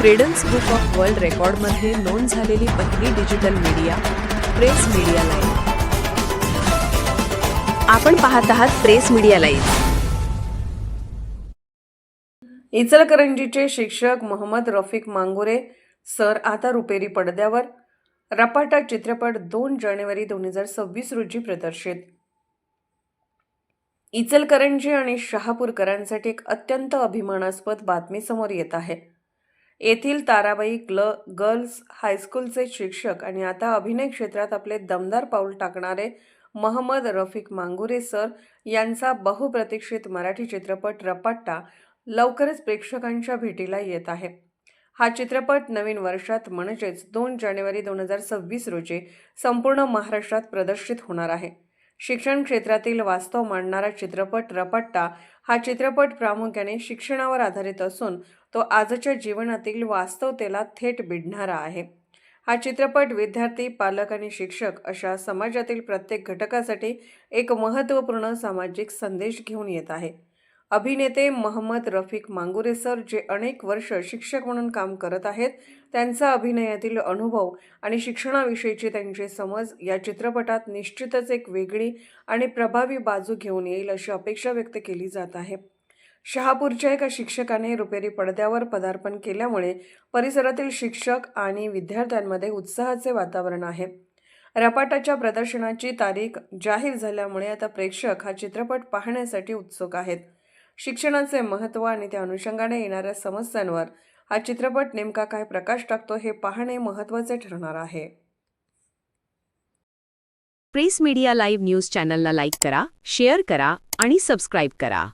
Credence book of world रेकॉर्डमध्ये नोंद झालेली पहिली digital media press media live आपण पाहत आहात प्रेस मीडिया लाईव्ह इचलकरंजीचे शिक्षक मोहम्मद रफिक मांगुरे सर आता रुपेरी पडद्यावर. रपाटा चित्रपट दोन जानेवारी दोन हजार सव्वीस रोजी प्रदर्शित. इचलकरंजी आणि शहापूरकरांसाठी एक अत्यंत अभिमानास्पद बातमी समोर येत आहे. येथील ताराबाई क्ल गर्ल्स हायस्कूलचे शिक्षक आणि आता अभिनय क्षेत्रात आपले दमदार पाऊल टाकणारे महमद रफिक मांगुरे सर यांचा बहुप्रतीक्षित मराठी चित्रपट रपाट्टा लवकरच प्रेक्षकांच्या भेटीला येत आहे. हा चित्रपट नवीन वर्षात म्हणजेच दोन जानेवारी दोन हजार सव्वीस रोजी संपूर्ण महाराष्ट्रात प्रदर्शित होणार आहे. शिक्षण क्षेत्रातील वास्तव मांडणारा चित्रपट रपट्टा हा चित्रपट प्रामुख्याने शिक्षणावर आधारित असून तो आजच्या जीवनातील वास्तवतेला थेट भिडणारा आहे. हा चित्रपट विद्यार्थी पालक आणि शिक्षक अशा समाजातील प्रत्येक घटकासाठी एक महत्त्वपूर्ण सामाजिक संदेश घेऊन येत आहे. अभिनेते महम्मद रफिक मांगुरे सर जे अनेक वर्ष शिक्षक म्हणून काम करत आहेत त्यांचा अभिनयातील अनुभव आणि शिक्षणाविषयीची त्यांची समज या चित्रपटात निश्चितच एक वेगळी आणि प्रभावी बाजू घेऊन येईल अशी अपेक्षा व्यक्त केली जात आहे. शहापूरच्या एका शिक्षकाने रुपेरी पडद्यावर पदार्पण केल्यामुळे परिसरातील शिक्षक आणि विद्यार्थ्यांमध्ये उत्साहाचे वातावरण आहे. रपाटाच्या प्रदर्शनाची तारीख जाहीर झाल्यामुळे आता प्रेक्षक हा चित्रपट पाहण्यासाठी उत्सुक आहेत. शिक्षणाचे महत्त्व आणि त्या अनुषंगाने येणाऱ्या समस्यांवर हा चित्रपट नेमका काय प्रकाश टाकतो हे पाहणे महत्त्वाचे ठरणार आहे. प्रेस मीडिया लाईव्ह न्यूज चॅनलला लाईक करा शेअर करा आणि सबस्क्राईब करा.